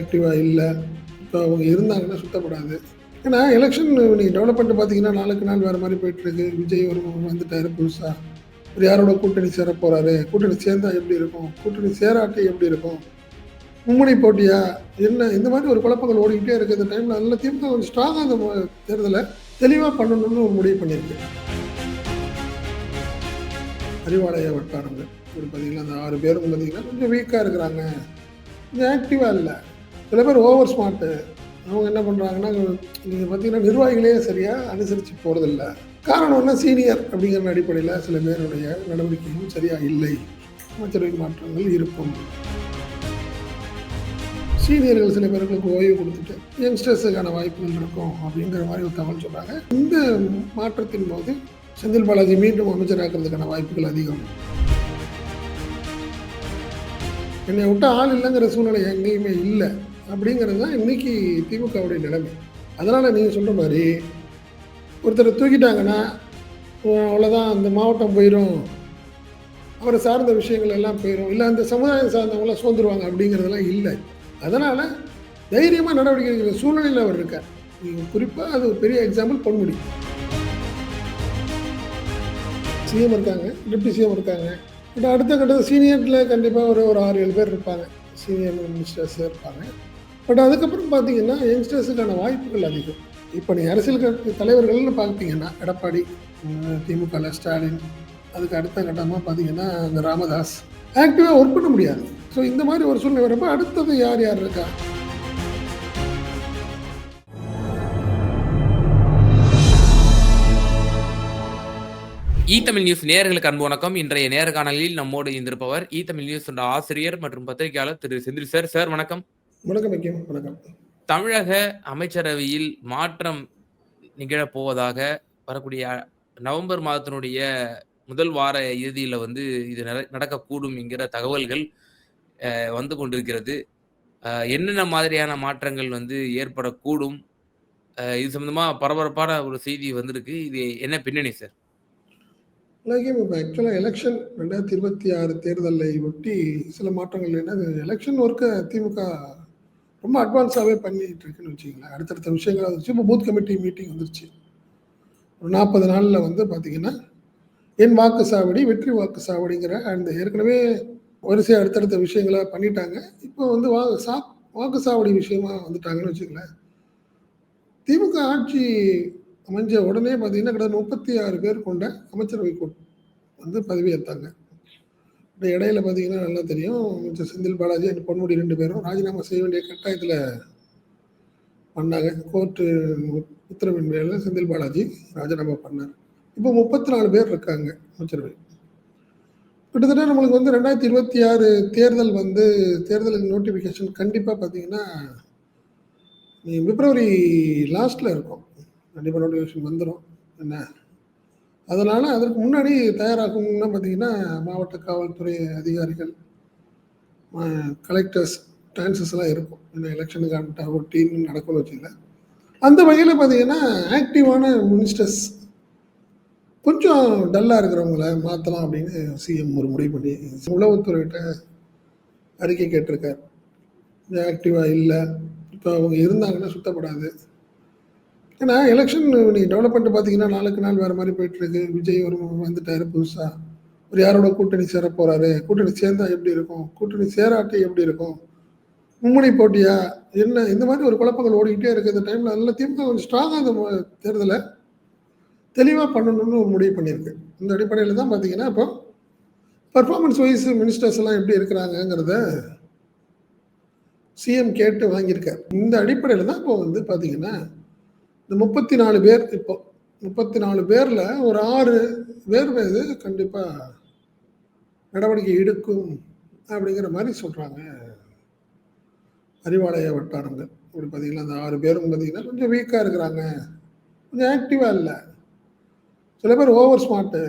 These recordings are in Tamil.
ஆக்டிவாக இல்லை. இப்போ அவங்க இருந்தாங்கன்னா சுத்தப்படாது. ஏன்னா எலெக்ஷன் நீங்கள் டெவலப்மெண்ட் பார்த்தீங்கன்னா நாளுக்கு நாள் வேறு மாதிரி போயிட்டுருக்கு. விஜய் ஒரு வந்துட்டாரு புதுசாக ஒரு யாரோட கூட்டணி சேர போகிறாரு கூட்டணி சேர்ந்தால் எப்படி இருக்கும்? கூட்டணி சேராட்டி எப்படி இருக்கும்? மும்முனை போட்டியா? என்ன? இந்த மாதிரி ஒரு குழப்பங்கள் ஓடிக்கிட்டே இருக்குது இந்த டைமில் நல்ல திமுக கொஞ்சம் ஸ்ட்ராங்காக அந்த தேர்தலை தெளிவாக பண்ணணும்னு ஒரு முடிவு பண்ணியிருக்கு. அறிவாலய வட்டாரங்கள். ஒரு பார்த்தீங்கன்னா அந்த ஆறு பேரும் பார்த்தீங்கன்னா கொஞ்சம் வீக்காக இருக்கிறாங்க. கொஞ்சம் ஆக்டிவாக இல்லை. சில பேர் ஓவர் ஸ்மார்ட்டு அவங்க என்ன பண்ணுறாங்கன்னா நீங்கள் பார்த்தீங்கன்னா நிர்வாகிகளே சரியாக அனுசரித்து போகிறதில்ல காரணம் என்ன? சீனியர் அப்படிங்கிற அடிப்படையில் சில பேருடைய நடவடிக்கையும் சரியாக இல்லை. அமைச்சரவை மாற்றங்கள் இருக்கும். சீனியர்கள் சில பேருக்கு ஓய்வு கொடுத்துட்டு யங்ஸ்டர்ஸுக்கான வாய்ப்புகள் இருக்கும் அப்படிங்கிற மாதிரி ஒரு தகவல் சொல்கிறாங்க இந்த மாற்றத்தின் போது செந்தில் பாலாஜி மீண்டும் அமைச்சராக்கிறதுக்கான வாய்ப்புகள் அதிகம். என்னை விட்டு ஆள் இல்லைங்கிற சூழ்நிலை எங்கேயுமே இல்லை. அப்படிங்கிறது தான் இன்னைக்கு திமுகவுடைய நிலைமை. அதனால் நீங்கள் சொல்கிற மாதிரி ஒருத்தரை தூக்கிட்டாங்கன்னா அவ்வளோதான் அந்த மாவட்டம் போயிடும் அவரை சார்ந்த விஷயங்கள் எல்லாம் போயிடும் இல்லை அந்த சமுதாயம் சார்ந்தவங்களாம் சோர்ந்துருவாங்க அப்படிங்கிறதெல்லாம் இல்லை. அதனால் தைரியமாக நடவடிக்கை எடுக்கிற சூழ்நிலையில் அவர் இருக்கார். நீங்கள் குறிப்பாக அது ஒரு பெரிய எக்ஸாம்பிள் பொன்முடி. சிஎம் இருக்காங்க டிப்டி சிஎம் இருக்காங்க. பட் அடுத்த கட்டத்தில் சீனியரில் கண்டிப்பாக ஒரு ஒரு ஆறு ஏழு பேர் இருப்பாங்க. சீனியர் மினிஸ்டர்ஸ் இருப்பாங்க. பட் அதுக்கப்புறம் பார்த்தீங்கன்னா யங்ஸ்டர்ஸுக்கான வாய்ப்புகள் அதிகம். இப்போ நீ அரசியல் கட்சி தலைவர்கள்னு பார்த்தீங்கன்னா எடப்பாடி திமுக ஸ்டாலின் அதுக்கு அடுத்த கட்டமாக பார்த்தீங்கன்னா அந்த ராமதாஸ். ஆக்டிவாக ஒர்க் பண்ண முடியாது. ஸோ இந்த மாதிரி ஒரு சூழ்நிலை வரப்போ அடுத்தது யார் யார் இருக்கா? இ தமிழ் நியூஸ் நேர்களுக்கு அன்பு வணக்கம். இன்றைய நேர்காணலில் நம்மோடு இருந்திருப்பவர் இ தமிழ் நியூஸ் என்ற ஆசிரியர் மற்றும் பத்திரிகையாளர் திரு செந்தில் சார். சார் வணக்கம். வணக்கம் வணக்கம். தமிழக அமைச்சரவையில் மாற்றம் நிகழப் போவதாக வரக்கூடிய நவம்பர் மாதத்தினுடைய முதல் வார இறுதியில வந்து இது நட- நடக்கக்கூடும் என்கிற தகவல்கள் வந்து கொண்டிருக்கிறது. என்னென்ன மாதிரியான மாற்றங்கள் வந்து ஏற்படக்கூடும்? இது சம்பந்தமா பரபரப்பான ஒரு செய்தி வந்திருக்கு. இது என்ன பின்னணி சார்? உலகம் இப்போ ஆக்சுவலாக எலெக்ஷன் ரெண்டாயிரத்தி இருபத்தி ஆறு தேர்தலை ஒட்டி சில மாற்றங்கள். என்ன எலெக்ஷன் ஒர்க்கை திமுக ரொம்ப அட்வான்ஸாகவே பண்ணிட்டு இருக்குன்னு வச்சுக்கங்களேன். அடுத்தடுத்த விஷயங்கள் வந்துச்சு இப்போ பூத் கமிட்டி மீட்டிங் வந்துருச்சு. ஒரு நாற்பது நாளில் வந்து பார்த்தீங்கன்னா என் வாக்கு சாவடி வெற்றி வாக்கு சாவடிங்கிற அந்த ஏற்கனவே வரிசை அடுத்தடுத்த விஷயங்களை பண்ணிட்டாங்க. இப்போ வந்து வா சா வாக்கு சாவடி விஷயமா வந்துட்டாங்கன்னு வச்சுக்கோங்களேன். திமுக ஆட்சி அமைஞ்ச உடனே பார்த்தீங்கன்னா கிட்டத்தட்ட முப்பத்தி ஆறு பேர் கொண்ட அமைச்சரவை கூட்டம் வந்து பதவியேற்றாங்க இந்த இடையில பார்த்தீங்கன்னா நல்லா தெரியும். அமைச்சர் செந்தில் பாலாஜி அண்ட் பொன்முடி ரெண்டு பேரும் ராஜினாமா செய்ய வேண்டிய கட்டாயத்தில் பண்ணாங்க. கோர்ட்டு உத்தரவின் மேல செந்தில் பாலாஜி ராஜினாமா பண்ணார். இப்போ முப்பத்தி நாலு பேர் இருக்காங்க அமைச்சரவை கிட்டத்தட்ட நம்மளுக்கு வந்து ரெண்டாயிரத்தி இருபத்தி ஆறு தேர்தல் வந்து தேர்தலுக்கு நோட்டிஃபிகேஷன் கண்டிப்பாக பார்த்தீங்கன்னா பிப்ரவரி லாஸ்ட்டில் இருக்கும். கண்டிப்பாக நோட்டிஃபிகேஷன் வந்துடும் என்ன? அதனால் அதற்கு முன்னாடி தயாராகணும்னா பார்த்தீங்கன்னா மாவட்ட காவல்துறை அதிகாரிகள் கலெக்டர்ஸ் டான்சஸ்லாம் எல்லாம் இருக்கும். ஏன்னா எலெக்ஷனுக்கான ரொட்டீன் நடக்கணும்னு வச்சுக்கல அந்த வகையில் பார்த்தீங்கன்னா ஆக்டிவான மினிஸ்டர்ஸ் கொஞ்சம் டல்லாக இருக்கிறவங்கள மாற்றலாம் அப்படின்னு சிஎம் ஒரு முடிவு பண்ணி உளவுத்துறைகிட்ட அறிக்கை கேட்டிருக்கார். ஆக்டிவாக இல்லை. இப்போ அவங்க இருந்தாங்கன்னா சுத்தப்படாது. ஏன்னா எலெக்ஷன் நீங்கள் டெவலப்மெண்ட் பார்த்தீங்கன்னா நாளுக்கு நாள் வேறு மாதிரி போயிட்டுருக்கு. விஜய் ஒரு வந்துட்டாரு புதுசாக ஒரு யாரோட கூட்டணி சேர போகிறாரு கூட்டணி சேர்ந்தா எப்படி இருக்கும்? கூட்டணி சேராட்டி எப்படி இருக்கும்? மும்முனை போட்டியா? என்ன? இந்த மாதிரி ஒரு குழப்பங்கள் ஓடிக்கிட்டே இருக்குது இந்த டைமில் நல்லா திமுக கொஞ்சம் ஸ்ட்ராங்காக அந்த தேர்தலை தெளிவாக பண்ணணும்னு ஒரு முடிவு பண்ணியிருக்கு. இந்த அடிப்படையில் தான் பார்த்தீங்கன்னா இப்போ பர்ஃபார்மன்ஸ் வைஸ் மினிஸ்டர்ஸ் எல்லாம் எப்படி இருக்கிறாங்கங்கிறத சிஎம் கேட்டு வாங்கியிருக்கார். இந்த அடிப்படையில் தான் இப்போ வந்து பார்த்தீங்கன்னா இந்த முப்பத்தி நாலு பேர் இப்போ முப்பத்தி நாலு பேரில் ஒரு ஆறு பேர் மீது கண்டிப்பாக நடவடிக்கை எடுக்கும் அப்படிங்கிற மாதிரி சொல்கிறாங்க அறிவாலய வட்டாரங்கள். இப்படி பார்த்தீங்கன்னா அந்த ஆறு பேரும் பார்த்தீங்கன்னா கொஞ்சம் வீக்காக இருக்கிறாங்க. கொஞ்சம் ஆக்டிவாக இல்லை. சில பேர் ஓவர் ஸ்மார்ட்டு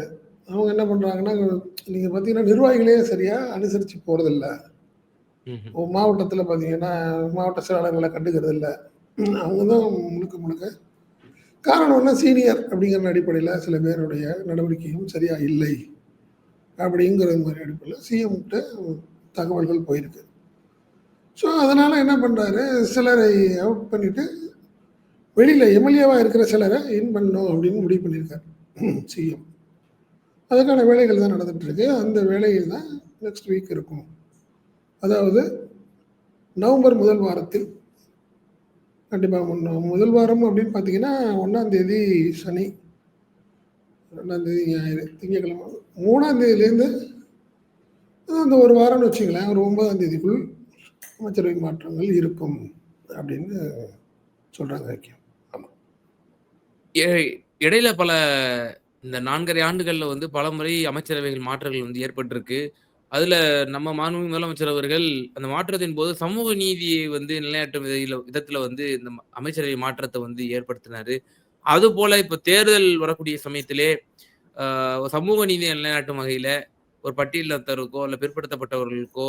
அவங்க என்ன பண்ணுறாங்கன்னா நீங்கள் பார்த்தீங்கன்னா நிர்வாகிகளே சரியாக அனுசரித்து போகிறதில்ல மாவட்டத்தில் பார்த்தீங்கன்னா மாவட்ட செயலாளர்களை கண்டுக்கிறது இல்லை அவங்க தான் முழுக்க முழுக்க காரணம் என்ன சீனியர் அப்படிங்கிற அடிப்படையில் சில பேருடைய நடவடிக்கையும் சரியாக இல்லை அப்படிங்கிற மாதிரி அடிப்படையில் சிஎம்கிட்ட தகவல்கள் போயிருக்கு. ஸோ அதனால் என்ன பண்ணுறாரு சிலரை அவுட் பண்ணிவிட்டு வெளியில் எம்எல்ஏவாக இருக்கிற சிலரை இன் பண்ணணும் அப்படின்னு முடிவு பண்ணியிருக்காரு சிஎம் அதுக்கான வேலைகள் தான் நடந்துகிட்ருக்கு அந்த வேலைகள் தான் நெக்ஸ்ட் வீக் இருக்கும். அதாவது நவம்பர் முதல் வாரத்தில் கண்டிப்பாக முன்ன முதல் வாரம் அப்படின்னு பார்த்தீங்கன்னா ஒன்றாந்தேதி சனி ரெண்டாந்தேதி ஞாயிறு திங்கக்கிழமை மூணாந்தேதியிலேருந்து அந்த ஒரு வாரம்னு வச்சுங்களேன் ஒரு ஒன்பதாம் தேதிக்குள் அமைச்சரவை மாற்றங்கள் இருக்கும் அப்படின்னு சொல்கிறாங்க ஐக்கியம். ஆமாம் இடையில பல இந்த நான்கரை ஆண்டுகளில் வந்து பல முறை அமைச்சரவைகள் மாற்றங்கள் வந்து ஏற்பட்டிருக்கு. அதுல நம்ம மாண்பு முதலமைச்சர் அவர்கள் அந்த மாற்றத்தின் போது சமூக நீதியை வந்து நிலையாட்டும் விதையில விதத்துல வந்து இந்த அமைச்சரவை மாற்றத்தை வந்து ஏற்படுத்தினாரு. அது போல இப்ப தேர்தல் வரக்கூடிய சமயத்திலே ஆஹ், சமூக நீதியை நிலைநாட்டும் வகையில ஒரு பட்டியலத்தருக்கோ இல்ல பிற்படுத்தப்பட்டவர்களுக்கோ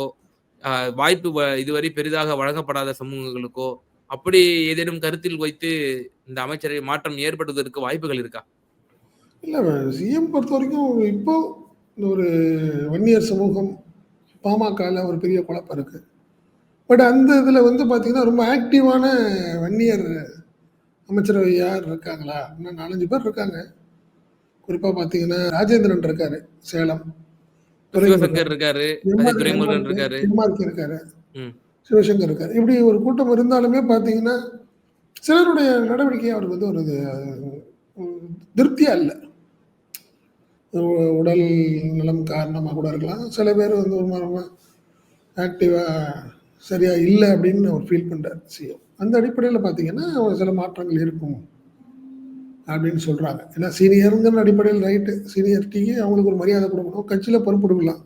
வாய்ப்பு வ- இதுவரை பெரிதாக வழங்கப்படாத சமூகங்களுக்கோ அப்படி ஏதேனும் கருத்தில் வைத்து இந்த அமைச்சரவை மாற்றம் ஏற்படுவதற்கு வாய்ப்புகள் இருக்கா? இல்லை சிஎம் பொறுத்த வரைக்கும் இப்போ இந்த ஒரு வன்னியர் சமூகம் பாமகவில் ஒரு பெரிய குழப்பம் இருக்குது பட் அந்த இதில் வந்து பார்த்தீங்கன்னா ரொம்ப ஆக்டிவான வன்னியர் அமைச்சரவை யார் இருக்காங்களா? இன்னும் நாலஞ்சு பேர் இருக்காங்க. குறிப்பாக பார்த்தீங்கன்னா ராஜேந்திரன் இருக்காரு சேலம். சிவசங்கர் இருக்காரு இருக்காரு. சிவசங்கர் இருக்காரு. இப்படி ஒரு கூட்டம் இருந்தாலுமே பார்த்தீங்கன்னா சிலருடைய நடவடிக்கை அவருக்கு வந்து ஒரு திருப்தியா இல்லை. உடல் நலம் காரணமாக கூட இருக்கலாம். சில பேர் வந்து ஒரு மாதிரி ஆக்டிவாக சரியாக இல்லை அப்படின்னு அவர் ஃபீல் பண்ணுறார் சிஎம் அந்த அடிப்படையில் பார்த்தீங்கன்னா ஒரு சில மாற்றங்கள் இருக்கும் அப்படின்னு சொல்கிறாங்க ஏன்னா சீனியருங்கிற அடிப்படையில் ரைட்டு சீனியரிட்டிக்கு அவங்களுக்கு ஒரு மரியாதை கொடுக்கணும். கட்சியில் பொறுப்பு கொடுக்கலாம்.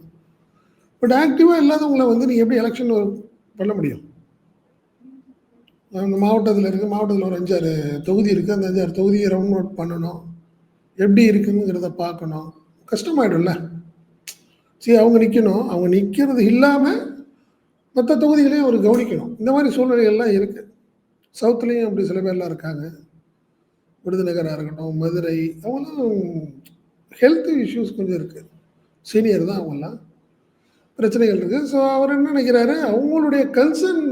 பட் ஆக்டிவாக இல்லாதவங்களை வந்து நீங்கள் எப்படி எலெக்ஷன் பண்ண முடியும்? அந்த மாவட்டத்தில் இருக்குது மாவட்டத்தில் ஒரு அஞ்சாறு தொகுதி இருக்குது அந்த அஞ்சாறு தொகுதியை ரவுண்ட் நோட் பண்ணணும். எப்படி இருக்குங்கிறத பார்க்கணும். கஷ்டமாயிடும்ல. சரி அவங்க நிற்கணும் அவங்க நிற்கிறது இல்லாமல் மற்ற தொகுதிகளையும் அவர் கவனிக்கணும். இந்த மாதிரி சூழ்நிலைகள்லாம் இருக்குது சவுத்துலேயும் அப்படி சில பேர்லாம் இருக்காங்க. விருதுநகராக இருக்கட்டும் மதுரை அவங்களாம் ஹெல்த் இஷ்யூஸ் கொஞ்சம் இருக்குது சீனியர் தான் அவங்களாம் பிரச்சனைகள் இருக்குது ஸோ அவர் என்ன நினைக்கிறாரு? அவங்களுடைய கன்சர்ன்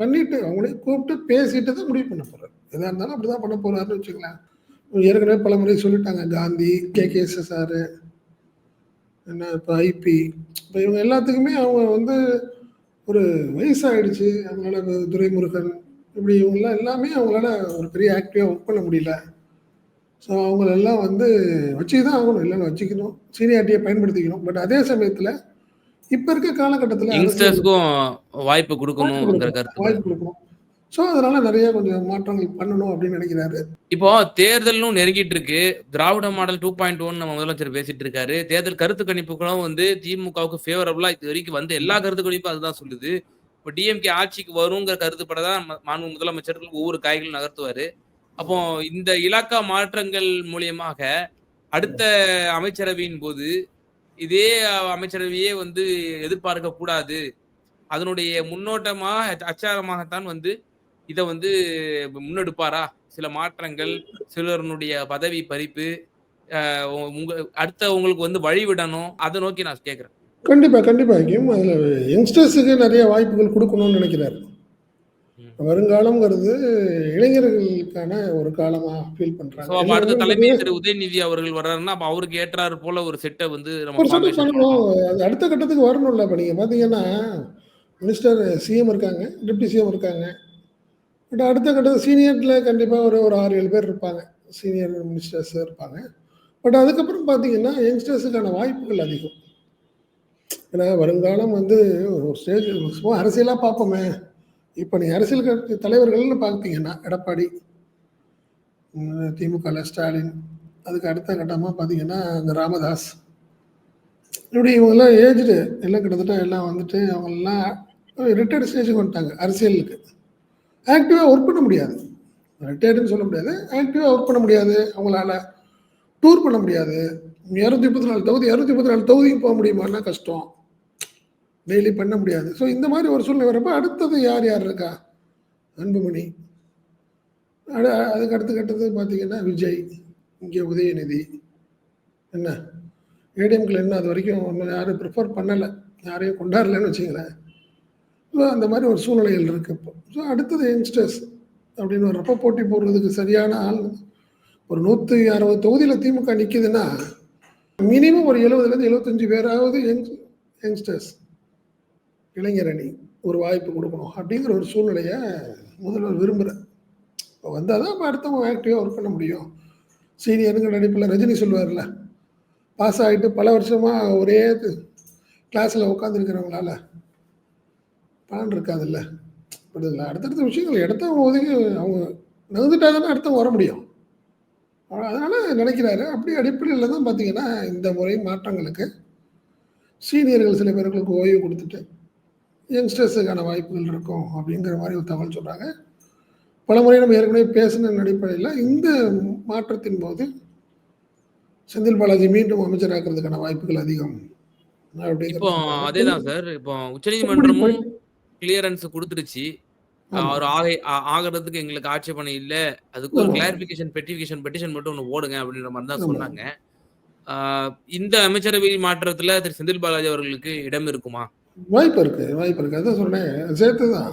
பண்ணிட்டு அவங்களே கூப்பிட்டு பேசிட்டு தான் முடிவு பண்ண போகிறார் எதாக இருந்தாலும் அப்படி தான் பண்ண போகிறாருன்னு வச்சுக்கலாம் ஏற்கனவே பல முறை சொல்லிட்டாங்க. காந்தி கே கே சார் என்ன இப்போ ஐபி இப்போ இவங்க எல்லாத்துக்குமே அவங்க வந்து ஒரு வயசாயிடுச்சு. அவங்களால துரைமுருகன் இப்படி இவங்கெல்லாம் எல்லாமே அவங்களால ஒரு பெரிய ஆக்டிவாக ஒர்க் பண்ண முடியல. ஸோ அவங்களெல்லாம் வந்து வச்சு தான் ஆகணும். இல்லைன்னு வச்சுக்கணும். சீனியாரிட்டியை பயன்படுத்திக்கணும். பட் அதே சமயத்தில் இப்போ இருக்க காலகட்டத்தில் வாய்ப்பு கருத்து வாய்ப்பு கொடுக்கணும். ஸோ அதனால நிறைய கொஞ்சம் மாற்றங்கள் பண்ணணும் அப்படின்னு நினைக்கிறாரு. இப்போ தேர்தலும் நெருங்கிட்டு இருக்கு. Dravida model two point one நம்ம முதலமைச்சர் பேசிட்டு இருக்காரு. தேர்தல் கருத்து கணிப்புகளும் வந்து திமுகவுக்கு ஃபேவரபுளா இது வரைக்கும் வந்து எல்லா கருத்து கணிப்பும் அதுதான் சொல்லுது. இப்போ டிஎம்கே ஆட்சிக்கு வருங்கிற கருத்துப்பட தான் ம- மாண்பு முதலமைச்சர்கள் ஒவ்வொரு காய்களும் நகர்த்துவாரு. அப்போ இந்த இலாக்கா மாற்றங்கள் மூலியமாக அடுத்த அமைச்சரவையின் போது இதே அமைச்சரவையே வந்து எதிர்பார்க்க கூடாது அதனுடைய முன்னோட்டமாக அச்சாரமாகத்தான் வந்து இதை வந்து முன்னெடுப்பாரா? சில மாற்றங்கள் சிலருடைய பதவி பறிப்பு உங்க அடுத்த உங்களுக்கு வந்து வழி விடணும் அதை நோக்கி நான் கேட்கிறேன் கண்டிப்பா கண்டிப்பா ஐக்கியம் அதில் யங்ஸ்டர்ஸுக்கு நிறைய வாய்ப்புகள் கொடுக்கணும்னு நினைக்கிறாரு. வருங்காலம்ங்கிறது இளைஞர்களுக்கான ஒரு காலமா ஃபீல் பண்றாங்க. அடுத்த தலைமை திரு உதயநிதி அவர்கள் வர்றாருன்னா அப்ப அவருக்கு ஏற்றாறு போல ஒரு செட்டை வந்து நம்ம பண்ணணும். அது அடுத்த கட்டத்துக்கு வரணும்ல. இப்போ நீங்கள் பார்த்தீங்கன்னா மினிஸ்டர் சிஎம் இருக்காங்க டிப்டி சிஎம் இருக்காங்க. பட் அடுத்த கட்டத்தில் சீனியரில் கண்டிப்பாக ஒரு ஒரு ஆறு ஏழு பேர் இருப்பாங்க. சீனியர் மினிஸ்டர்ஸ் இருப்பாங்க. பட் அதுக்கப்புறம் பார்த்தீங்கன்னா யங்ஸ்டர்ஸுக்கான வாய்ப்புகள் அதிகம். ஏன்னா வருங்காலம் வந்து ஒரு ஸ்டேஜ் சும்மா அரசியலாக பார்ப்போமே. இப்போ நீ அரசியல் கட்சி தலைவர்கள்னு பார்த்தீங்கன்னா எடப்பாடி திமுகவில் ஸ்டாலின் அதுக்கு அடுத்த கட்டமாக பார்த்தீங்கன்னா இந்த ராமதாஸ். இப்படி இவங்கெல்லாம் ஏஜ்டு எல்லாம் கிட்டத்தட்ட எல்லாம் வந்துட்டு அவங்கெல்லாம் ரிட்டையர்டு ஸ்டேஜுக்கு வந்துட்டாங்க அரசியலுக்கு. ஆக்டிவாக ஒர்க் பண்ண முடியாது. ரிட்டையர்டுன்னு சொல்ல முடியாது. ஆக்டிவாக ஒர்க் பண்ண முடியாது. அவங்களால டூர் பண்ண முடியாது. இரநூத்தி முப்பத்தி நாலு தொகுதி இரநூத்தி முப்பத்தி நாலு தொகுதிக்கு போக முடியுமான்னா கஷ்டம். டெய்லி பண்ண முடியாது. ஸோ இந்த மாதிரி ஒரு சூழ்நிலை வரப்போ அடுத்தது யார் யார் இருக்கா? அன்புமணி. அடு அதுக்கு அடுத்து கட்டது பார்த்தீங்கன்னா விஜய் இங்கே உதயநிதி. என்ன? ஏடிஎம்கில் என்ன? அது வரைக்கும் ஒன்றும் யாரும் ப்ரிஃபர் பண்ணலை. யாரையும் கொண்டாடலன்னு வச்சுங்களேன் அந்த மாதிரி ஒரு சூழ்நிலைகள் இருக்கு இப்போ. ஸோ அடுத்தது யங்ஸ்டர்ஸ் அப்படின்னு வர்றப்போ போட்டி போடுறதுக்கு சரியான ஆள். ஒரு நூற்றி அறுபது தொகுதியில் திமுக நிற்கிதுன்னா மினிமம் ஒரு எழுபதுலேருந்து எழுபத்தஞ்சு பேராவது யங் யங்ஸ்டர்ஸ் இளைஞர் அணி ஒரு வாய்ப்பு கொடுக்கணும் அப்படிங்கிற ஒரு சூழ்நிலையை முதல்வர் விரும்புகிறேன் இப்போ வந்தால் தான் இப்போ அடுத்தவங்க ஆக்டிவாக ஒர்க் பண்ண முடியும். சீனியருங்கிற நடிப்பில் ரஜினி சொல்லுவார்ல பாஸ் ஆகிட்டு பல வருஷமாக ஒரே கிளாஸில் உட்காந்துருக்கிறவங்களால பலன் இருக்காதுல்ல. புரியுதுங்களா அடுத்தடுத்த விஷயங்கள் இடத்தவங்க ஒதுக்கி அவங்க நகர்ந்துட்டா தானே அடுத்தவங்க வர முடியும். அதனால் நினைக்கிறாரு. அப்படி அடிப்படையில் தான் பார்த்தீங்கன்னா இந்த முறை மாற்றங்களுக்கு சீனியர்கள் சில பேர்களுக்கு ஓய்வு கொடுத்துட்டு யங்ஸ்டர்ஸுக்கான வாய்ப்புகள் இருக்கும் அப்படிங்கிற மாதிரி ஒரு தகவல் சொல்கிறாங்க பல முறை நம்ம ஏற்கனவே பேசின அடிப்படையில் இந்த மாற்றத்தின் போது செந்தில் பாலாஜி மீண்டும் அமைச்சராக்கிறதுக்கான வாய்ப்புகள் அதிகம். இப்போ அதேதான் சார். இப்போ உச்சநீதிமன்றமும் கிளியரன்ஸ் கொடுத்துருச்சு அவர் ஆக ஆகிறதுக்கு எங்களுக்கு ஆட்சேபனை இல்ல. அதுக்கு ஒரு கிளாரிபிகேஷன் பெட்டிஃபிகேஷன் பெட்டிஷன் மட்டும் ஒன்று ஓடுங்க அப்படின்ற மாதிரி தான் சொன்னாங்க. இந்த அமைச்சரவை மாற்றத்துல திரு செந்தில் பாலாஜி அவர்களுக்கு இடம் இருக்குமா? வாய்ப்பு இருக்கு வாய்ப்பு இருக்கு. அதான் சொன்னேன். சேர்த்து தான்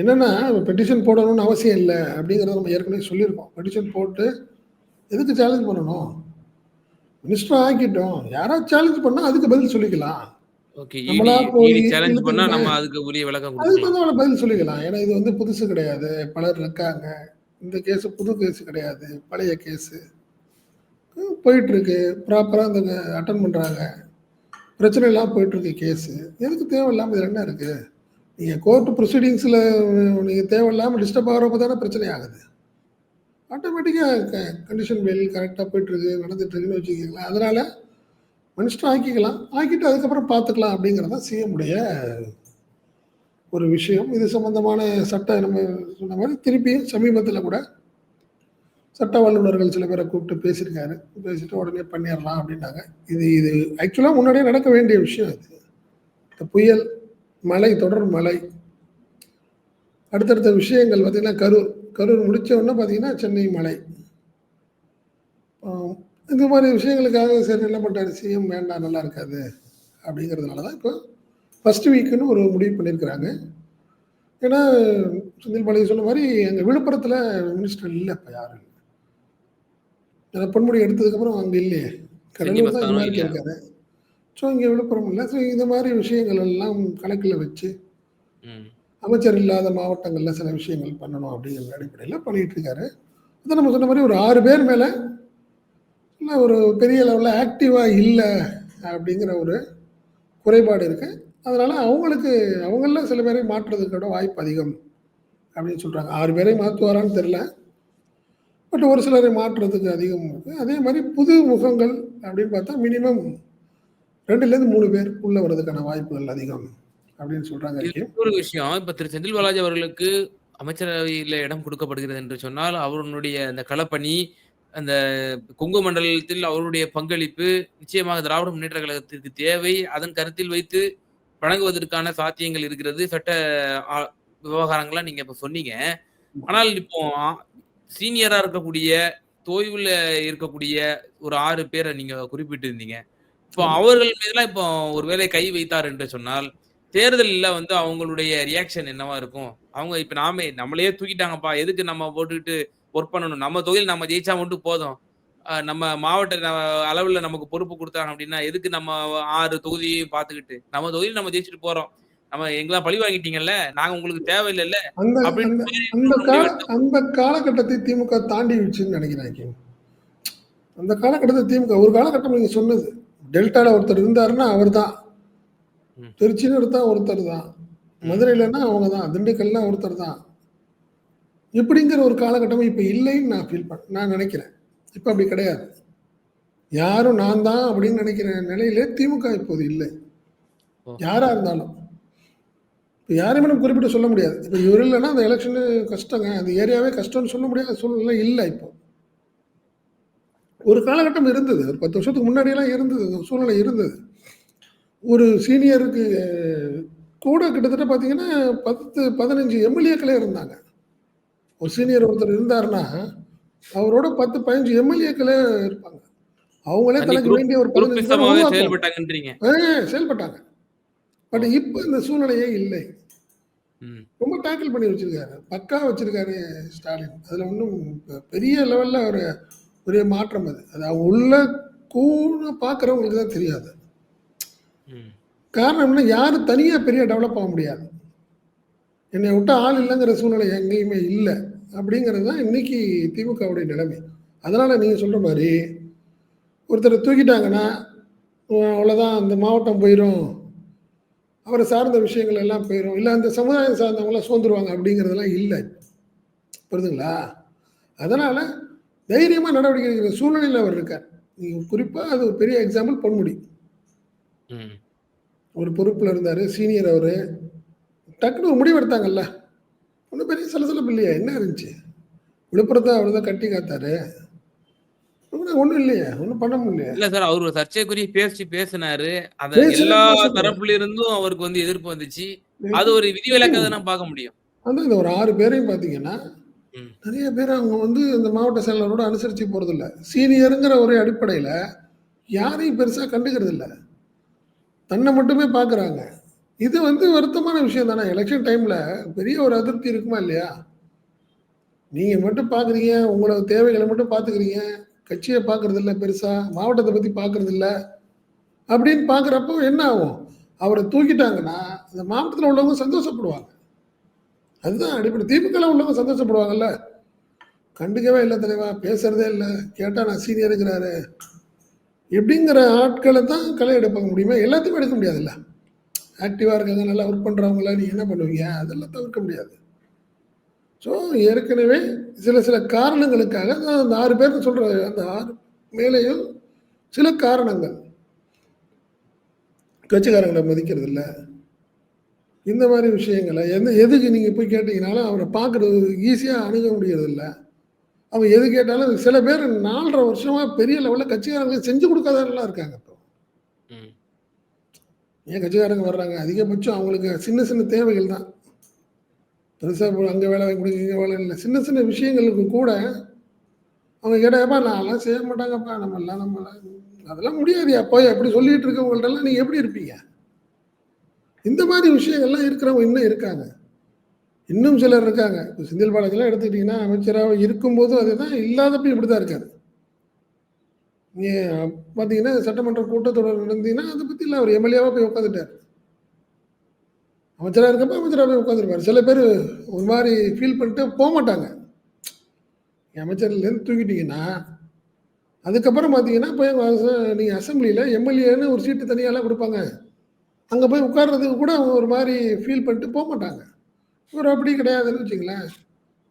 என்னன்னா பெட்டிஷன் போடணும்னு அவசியம் இல்லை அப்படிங்கிறத நம்ம ஏற்கனவே சொல்லியிருக்கோம். பெட்டிஷன் போட்டு எதுக்கு சேலஞ்ச் பண்ணணும்? மினிஸ்டர் ஆக்கிட்டோம். யாராவது சேலஞ்ச் பண்ணா அதுக்கு பதில் சொல்லிக்கலாம். ஓகே சேலஞ்ச் பண்ணா நம்ம அதுக்கு உரிய விளக்கம் அதுக்கு கொடுக்கலாம். வந்து அவளை பதில் சொல்லிக்கலாம். ஏன்னா இது வந்து புதுசு கிடையாது. பலர் இருக்காங்க. இந்த கேஸ் புது கேஸ் கிடையாது. பழைய கேஸு போயிட்டு இருக்கு ப்ராப்பராக அந்த அட்டன் பண்ணுறாங்க பிரச்சனை எல்லாம் போயிட்டு இருக்கு கேஸு எதுக்கு தேவையில்லாமல் இது என்ன இருக்கு? நீங்கள் கோர்ட் ப்ரொசீடிங்ஸில் நீங்கள் தேவையில்லாமல் டிஸ்டர்ப் ஆகிறப்ப தானே பிரச்சனை ஆகுது. ஆட்டோமேட்டிக்காக கண்டிஷன் பெயில் கரெக்டாக போயிட்டு இருக்கு நடந்துட்டு இருக்குன்னு வச்சுக்கோங்களேன். அதனால மினிஸ்டர் ஆக்கிக்கலாம் ஆக்கிட்டு அதுக்கப்புறம் பார்த்துக்கலாம் அப்படிங்கிறத சிஎம்முடைய ஒரு விஷயம். இது சம்பந்தமான சட்ட நம்ம சொன்ன மாதிரி திருப்பியும் சமீபத்தில் கூட சட்ட வல்லுநர்கள் சில பேரை கூப்பிட்டு பேசியிருக்காரு. பேசிட்டு உடனே பண்ணிடலாம் அப்படின்னாங்க. இது இது ஆக்சுவலாக முன்னாடியே நடக்க வேண்டிய விஷயம் இது இந்த புயல் மழை தொடர் மழை அடுத்தடுத்த விஷயங்கள் பார்த்தீங்கன்னா கரூர். கரூர் முடித்த உடனே பார்த்தீங்கன்னா சென்னை மலை இந்த மாதிரி விஷயங்களுக்காக சரி என்ன பண்ணுறாரு சிஎம் வேண்டாம் நல்லா இருக்காது. அப்படிங்கிறதுனால தான் இப்போ ஃபர்ஸ்ட் வீக்குன்னு ஒரு முடிவு பண்ணியிருக்கிறாங்க. ஏன்னா செந்தில் பாலாஜி சொன்ன மாதிரி எங்கள் விழுப்புரத்தில் மினிஸ்டர் இல்லை இப்போ யாரும். இல்லை ஏன்னா பொன்முடி எடுத்ததுக்கப்புறம் அங்கே இல்லையே. கடலூர் தான் இங்கே இல்ல. இருக்காரு. ஸோ இங்கே விழுப்புரம் இல்லை. ஸோ இந்த மாதிரி விஷயங்கள் எல்லாம் கணக்கில் வச்சு. அமைச்சர் இல்லாத மாவட்டங்களில் சில விஷயங்கள் பண்ணணும் அப்படிங்கிற அடிப்படையில் பண்ணிட்டு இருக்காரு. அதான் நம்ம சொன்ன மாதிரி ஒரு ஆறு பேர் மேலே இல்லை ஒரு பெரிய லெவலில் ஆக்டிவாக இல்லை அப்படிங்கிற ஒரு குறைபாடு இருக்கு. அதனால அவங்களுக்கு அவங்கள சில பேரை மாற்றுறதுக்கோட வாய்ப்பு அதிகம் அப்படின்னு சொல்றாங்க. ஆறு பேரை மாற்றுவாரான்னு தெரில பட் ஒரு சிலரை மாற்றுறதுக்கு அதிகம் இருக்கு. அதே மாதிரி புது முகங்கள் அப்படின்னு பார்த்தா மினிமம் ரெண்டுலேருந்து மூணு பேர் உள்ள வர்றதுக்கான வாய்ப்புகள் அதிகம் அப்படின்னு சொல்றாங்க இதுல ஒரு விஷயம். இப்ப திரு செந்தில் பாலாஜி அவர்களுக்கு அமைச்சரவையில இடம் கொடுக்கப்படுகிறது என்று சொன்னால் அவருடைய அந்த களப்பணி அந்த கொங்கு மண்டலத்தில் அவருடைய பங்களிப்பு நிச்சயமாக திராவிட முன்னேற்ற கழகத்திற்கு தேவை. அதன் கருத்தில் வைத்து வழங்குவதற்கான சாத்தியங்கள் இருக்கிறது. சட்ட விவகாரங்கள்லாம் நீங்க இப்ப சொன்னீங்க. ஆனால் இப்போ சீனியரா இருக்கக்கூடிய தொய்வுல இருக்கக்கூடிய ஒரு ஆறு பேரை நீங்க குறிப்பிட்டு இருந்தீங்க இப்போ அவர்கள் மீதெல்லாம் இப்போ ஒருவேளை கை வைத்தார் என்று சொன்னால் தேர்தலில் வந்து அவங்களுடைய ரியாக்ஷன் என்னவா இருக்கும்? அவங்க இப்ப நாமே நம்மளையே தூக்கிட்டாங்கப்பா. எதுக்கு நம்ம போட்டுக்கிட்டு ஒர்க் பண்ணணும். நம்ம தொழில் நம்ம ஜெயிச்சா மட்டும் போதும். நம்ம மாவட்ட அளவுல நமக்கு பொறுப்பு கொடுத்தாங்க அப்படின்னா எதுக்கு நம்ம ஆறு தொகுதியையும் பார்த்துக்கிட்டு? நம்ம தொகுதியில் நம்ம ஜெயிச்சுட்டு போறோம். நம்ம எங்கெல்லாம் பழி வாங்கிட்டீங்கல்ல? நாங்க உங்களுக்கு தேவையில்லைல்ல? அந்த அப்படின்னு அந்த காலகட்டத்தை திமுக தாண்டி வச்சுன்னு நினைக்கிறேன். அந்த காலகட்டத்தை திமுக ஒரு காலகட்டம் நீங்க சொன்னது. டெல்டால ஒருத்தர் இருந்தாருன்னா அவர் தான். திருச்சின்னு ஒருத்தர் தான் மதுரையிலன்னா அவங்க தான் திண்டுக்கல்னா ஒருத்தர் தான் இப்படிங்கிற ஒரு காலகட்டம் இப்ப இல்லைன்னு நான் ஃபீல் பண்ண நான் நினைக்கிறேன். இப்ப அப்படி கிடையாது. யாரும் நான் தான் அப்படின்னு நினைக்கிற நிலையில திமுக இப்போது இல்லை. ஓ. யாரா இருந்தாலும். இப்போ யாரையுமே நம்ம குறிப்பிட்டு சொல்ல முடியாது. இப்போ இவர் இல்லைன்னா அந்த எலெக்ஷனு கஷ்டங்க. அந்த ஏரியாவே கஷ்டம்னு சொல்ல முடியாத சூழ்நிலை இல்லை இப்போ. ஒரு காலகட்டம் இருந்தது. ஒரு பத்து வருஷத்துக்கு முன்னாடியெல்லாம் இருந்தது. சூழ்நிலை இருந்தது. ஒரு சீனியருக்கு கூட கிட்டத்தட்ட பார்த்தீங்கன்னா பத்து பதினஞ்சு எம்எல்ஏக்களே இருந்தாங்க. ஒரு சீனியர் ஒருத்தர் இருந்தாருன்னா அவரோட பத்து பதினஞ்சு எம்எல்ஏக்களே இருப்பாங்க அவங்களே தனி தனக்கு வேண்டிய ஒரு பதினஞ்சு செயல்பட்டாங்க பட் இப்போ இந்த சூழ்நிலையே இல்லை. ரொம்ப டேக்கிள் பண்ணி வச்சிருக்காரு. பக்கா வச்சிருக்காரு ஸ்டாலின். அதுல பெ பெரிய லெவல்ல ஒரு பெரிய மாற்றம் அது. அது அவங்க உள்ள கூர்ந்து பார்க்கிறவங்களுக்கு தான் தெரியும் அது. ம். காரணம் என்ன, யாரும் தனியா பெரிய டெவலப் ஆக முடியாது. என்னைய விட்டா ஆள் இல்லங்கிற சூழ்நிலை எங்கேயுமே இல்ல. அப்படிங்கிறது தான் இன்னைக்கு திமுகவுடைய நிலைமை. அதனால நீங்க சொல்ற மாரி, ஒருத்தர தூக்கிட்டாங்கன்னா, அவ்வளோதான் அந்த மாவட்டம் போயிரும். அவர சார்ந்த விஷயங்கள் எல்லாம் போயிரும். இல்ல அந்த சமுதாயம் சார்ந்தவங்கலாம் சோர்ந்துருவாங்க அப்படிங்கிறதெல்லாம் இல்ல. புரியுதுங்களா? அதனால தைரியமா நடவடிக்கை எடுக்கிற சூழ்நிலையில அவர் இருக்கார். நீங்க குறிப்பா அது ஒரு பெரிய எக்ஸாம்பிள் பொன்முடி. ம். ஒரு பொறுப்புல இருந்தாரு. சீனியர் அவரு. டக்குனு ஒரு முடிவு எடுத்தாங்கல்ல. ஒண்ணும் பெரிய சலசலப்பு இல்லையே. என்ன இருந்துச்சு? விழுப்புரத்த அவர் தான் கட்டி காத்தாரு. ஒண்ணும் இல்லையே. ஒண்ணும் பண்ண முடியலையே. இல்ல சார். அவரு சர்ச்சைக்குரிய பேச்சு பேசினாரு. அத எல்லா. தரப்புல இருந்தும் அவருக்கு வந்து எதிர்ப்பு வந்துச்சு. அது ஒரு விதிவிலக்கா தானே பார்க்க முடியும். அதான் இந்த ஒரு 6 பேரையும் பார்த்தீங்கன்னா, ம். நெறைய பேர் அவங்க வந்து இந்த மாவட்ட செயலாளரோட அனுசரிச்சு போறதில்ல. சீனியர்ங்கிற ஒரு அடிப்படையில யாரையும் பெருசா கண்டுக்கிறது இல்ல. தன்ன மட்டுமே பார்க்குறாங்க. இது வந்து வருத்தமான விஷயம் தானே. எலெக்ஷன் டைமில் பெரிய ஒரு அதிருப்தி இருக்குமா இல்லையா? நீங்கள் மட்டும் பார்க்குறீங்க. உங்களோட தேவைகளை மட்டும் பார்த்துக்கிறீங்க. கட்சிய பார்க்கறதில்ல மாவட்டத்தை பற்றி பார்க்குறது பார்க்கறதில்ல. அப்படின்னு பார்க்குறப்போ என்ன ஆகும்? அவரை தூக்கிட்டாங்கன்னா, அந்த மாவட்டத்தில் உள்ளவங்க சந்தோஷப்படுவாங்க. அதுதான் அடிப்படை. திமுகவில் உள்ளவங்க சந்தோஷப்படுவாங்கல்ல. கண்டுக்கவே இல்லை தலைவா. பேசுறதே இல்லை கேட்டால் நான் சீனியருங்கிறாரு எப்படிங்கிற ஆட்களை தான் களை எடுப்பாங்க முடியுமா? எல்லாத்தையும் எடுக்க முடியாதுல்ல. ஆக்டிவாக இருக்காங்க. நல்லா ஒர்க் பண்ணுறவங்கள நீங்கள் என்ன பண்ணுவீங்க? அதெல்லாம் தவிர்க்க முடியாது. ஸோ ஏற்கனவே சில சில காரணங்களுக்காக நான் அந்த ஆறு பேருக்கு சொல்கிற அந்த ஆறு மேலேயும் சில காரணங்கள். கட்சிக்காரங்கள மதிக்கிறதில்ல. இந்த மாதிரி விஷயங்கள எந்த எதுக்கு நீங்கள் போய் கேட்டீங்கனாலும் அவரை பார்க்குறது ஈஸியாக அணுக முடியறதில்ல. அவன் எது கேட்டாலும் சில பேர் நாலரை வருஷமாக பெரிய லெவலில் கட்சிக்காரங்களுக்கு செஞ்சு கொடுக்காதவர்களாக இருக்காங்க ஏன் கட்சிக்காரங்க வர்றாங்க. அதிகபட்சம் அவங்களுக்கு சின்ன சின்ன தேவைகள் தான். பெருசாக அங்கே வேலை வாங்கி கொடுங்க, இங்கே வேலை இல்லை சின்ன சின்ன விஷயங்களுக்கு கூட அவங்க கேட்டாப்பா நான்லாம் செய்ய மாட்டாங்கப்பா. நம்மலாம் நம்ம அதெல்லாம் முடியாதுயா போய்" அப்படி சொல்லிட்டு இருக்கவங்கள்ட்டெல்லாம் நீங்கள் எப்படி இருப்பீங்க? இந்த மாதிரி விஷயங்கள்லாம் இருக்கிறவங்க இன்னும் இருக்காங்க. இன்னும் சிலர் இருக்காங்க. இப்போ செந்தில் பாலாஜிலாம் எடுத்துக்கிட்டிங்கன்னா அமைச்சராக இருக்கும்போதும் அதுதான் இல்லாதப்பயும் இப்படிதான் இருக்காரு. நீங்க பார்த்தீங்கன்னா, சட்டமன்ற கூட்டத்தொடர் நடந்தீங்கன்னா, அதை பத்திலாம் அவர் எம்எல்ஏவாக போய் உட்காந்துட்டாரு. அமைச்சராக இருக்கப்ப அமைச்சராக போய் உட்காந்துருப்பார் சில பேர் ஒரு மாதிரி ஃபீல் பண்ணிட்டு போக மாட்டாங்க அமைச்சர்லேருந்து தூக்கிட்டீங்கன்னா, அதுக்கப்புறம் பார்த்தீங்கன்னா, போய் அச அசம்பிளியில் எம்எல்ஏன்னு ஒரு சீட்டு தனியாலாம் கொடுப்பாங்க அங்கே போய் உட்கார்றதுக்கு கூட அவங்க ஒரு மாதிரி ஃபீல் பண்ணிட்டு போக மாட்டாங்க இவர் அப்படி கிடையாதுன்னு வச்சிங்களேன்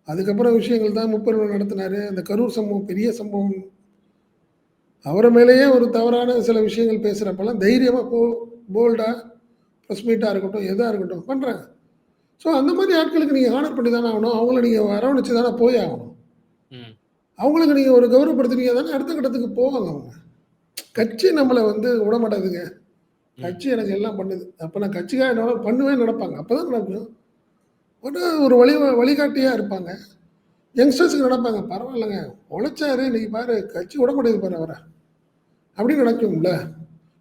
அதுக்கப்புறம் விஷயங்கள் தான் முப்பெரும் நடத்தினாரு. அந்த கரூர் சம்பவம் பெரிய சம்பவம். அவர மேலேயே ஒரு தவறான சில விஷயங்கள் பேசுறப்பலாம் தைரியமா போ போல்டா பிரஸ் மீட்டா இருக்கட்டும், எதா இருக்கட்டும் பண்றாங்க. ஸோ அந்த மாரி ஆட்களுக்கு நீங்க ஹானர் பண்ணி தானே ஆகணும். அவங்கள நீங்க அரவணைச்சு தானே போய் ஆகணும். அவங்களுக்கு நீங்க ஒரு கௌரவப்படுத்துனீங்க தானே அடுத்த கட்டத்துக்கு போவாங்க அவங்க. கட்சி நம்மள வந்து விடமாட்டாதுங்க. ம். கட்சி எனக்கு எல்லாம் பண்ணுது. அப்ப நான் கட்சிக்காக என்னால பண்ணுவேன்னு நெனைப்பாங்க. அப்பதான் நடக்கும். ஒரு ஒரு வழி வழிகாட்டியா இருப்பாங்க. யங்ஸ்டர்ஸ்க்கு நெனைப்பாங்க. பரவாயில்லங்க. உழைச்சாரு இன்னைக்கு பாரு கட்சி விடமாட்டேங்குது பாரு அவர. அப்படின்னு நினைக்கும்ல.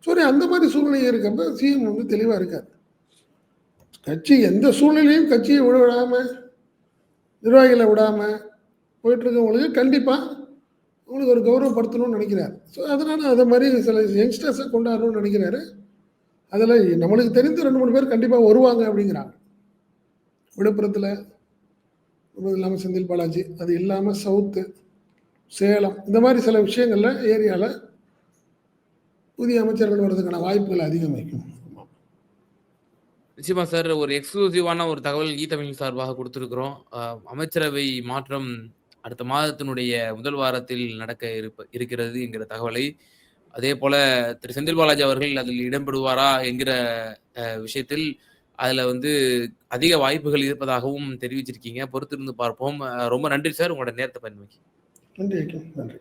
சரி அந்த மாதிரி சூழ்நிலை இருக்கப்ப சிஎம் வந்து தெளிவாக இருக்காது கட்சி எந்த சூழ்நிலையும் கட்சியை விட விடாமல் நிர்வாகிகளை விடாமல் போயிட்டு கண்டிப்பாக உங்களுக்கு ஒரு கௌரவப்படுத்தணும்னு நினைக்கிறாரு. ஸோ அதனால் அதை மாதிரி சில யங்ஸ்டர்ஸை கொண்டாடணும்னு நினைக்கிறாரு. அதில் நம்மளுக்கு தெரிந்த 2, 3 பேர் கண்டிப்பாக வருவாங்க அப்படிங்கிறாங்க. விழுப்புரத்தில் இல்லாமல் செந்தில் பாலாஜி, அது இல்லாமல் சவுத்து, சேலம் இந்த மாதிரி சில விஷயங்களில் ஏரியாவில் புதிய அமைச்சர்கள் வர்றதுக்கான வாய்ப்புகள் அதிகம் வைக்கும். ஆமா. நிச்சயமா சார். ஒரு எக்ஸ்க்ளூசிவான ஒரு தகவல் ஈ தமிழ் சார்பாக குடுத்திருக்கிறோம். அமைச்சரவை மாற்றம் அடுத்த மாதத்தினுடைய முதல் வாரத்தில் நடக்க இருப்ப இருக்கிறது என்கிற தகவலை, அதேபோல திரு செந்தில் பாலாஜி அவர்கள் அதில் இடம்பெறுவாரா என்கிற விஷயத்தில் அதுல வந்து அதிக வாய்ப்புகள் இருப்பதாகவும் தெரிவிச்சிருக்கீங்க. பொறுத்திருந்து பார்ப்போம். ரொம்ப நன்றி சார். உங்களோட நேரத்த பயன்படுத்தி. நன்றி. நன்றி.